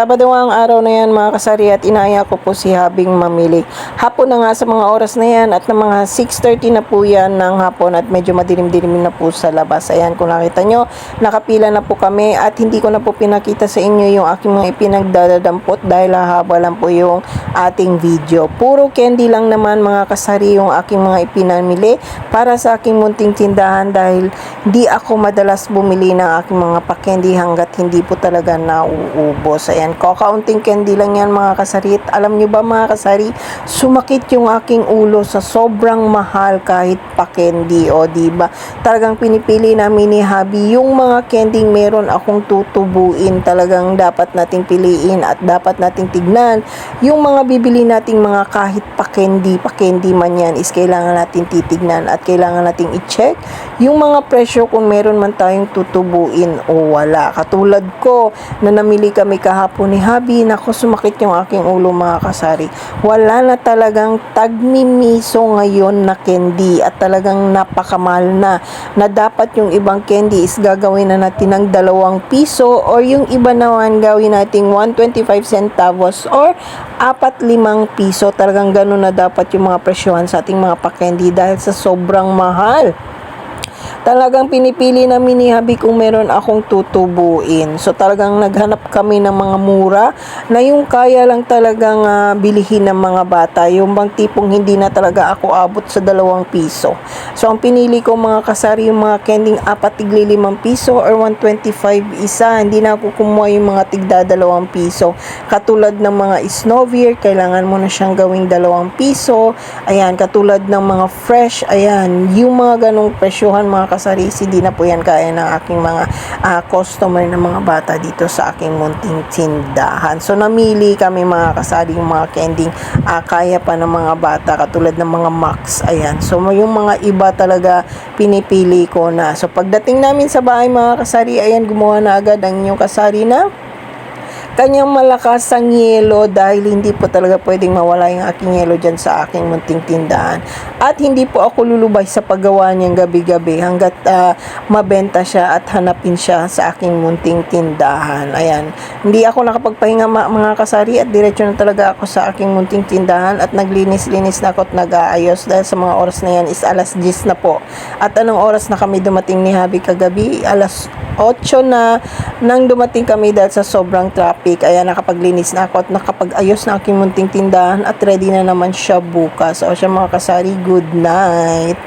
Sabado nga ang araw na yan mga kasari at inaaya ko po si Habing mamili. Hapon na nga sa mga oras na yan at ng mga 6.30 na po yan ng hapon at medyo madilim-dilim na po sa labas. Ayan kung nakita nyo, nakapila na po kami at hindi ko na po pinakita sa inyo yung aking mga ipinagdadampot dahil hahaba lang po yung ating video. Puro candy lang naman mga kasari yung aking mga ipinamili para sa aking munting tindahan dahil di ako madalas bumili ng aking mga pa-candy hanggat hindi po talaga nauubos. Ayan, kakaunting candy lang yan mga kasari. Alam nyo ba mga kasari, sumakit yung aking ulo sa sobrang mahal kahit pa-candy. O ba Talagang pinipili namin ni Habi yung mga candy meron akong tutubuin. Talagang dapat nating piliin at dapat nating tignan. Yung mga bibili nating mga kahit pa-candy, pa-candy man yan is kailangan natin titignan at kailangan nating i-check yung mga presyo kung meron man tayong tutubuin o wala. Katulad ko na namili kami kahapon ni Habi, nako sumakit yung aking ulo mga kasari. Wala na talagang tagmimiso ngayon na candy at talagang napakamahal na na dapat yung ibang candy is gagawin na natin ng dalawang piso or yung iba naman gawin nating 125 centavos or apat limang piso. Talagang ganun na dapat yung mga presyohan sa ating mga pa-candy dahil sa sobrang mahal talagang pinipili namin ni Habi kung meron akong tutubuin. So talagang naghanap kami ng mga mura na yung kaya lang talagang ah, bilihin ng mga bata. Yung bang tipong hindi na talaga ako abot sa dalawang piso. So ang pinili ko mga kasari yung mga kending apat tigli limang piso or 125 isa. Hindi na ako kumuha yung mga tigda dalawang piso. Katulad ng mga Snovier, kailangan mo na siyang gawing dalawang piso. Ayan, katulad ng mga fresh, ayan, yung mga ganong presyohan mga kasarisi, di na po yan kaya ng aking mga ah, customer na mga bata dito sa aking munting tindahan. So, namili kami mga kasari, yung mga kending ah, kaya pa ng mga bata, katulad ng mga max. Ayan. So, yung mga iba talaga pinipili ko na. So, pagdating namin sa bahay mga kasari, ayan, gumawa na agad ang inyong kasari na kanyang malakas ang yelo dahil hindi po talaga pwedeng mawala yung aking yelo dyan sa aking munting tindahan. At hindi po ako lulubay sa paggawa niyang gabi-gabi hanggat ah, mabenta siya at hanapin siya sa aking munting tindahan. Ayan. Hindi ako nakapagpahinga mga kasari at diretso na talaga ako sa aking munting tindahan at naglinis-linis na ako at nag-aayos dahil sa mga oras na yan is alas 10 na po. At anong oras na kami dumating ni Habi kagabi? Alas 8 na nang dumating kami dahil sa sobrang traffic. Kaya nakapaglinis na ako at nakapag-ayos na aking munting tindahan at ready na naman siya bukas. O siya mga kasari, good night!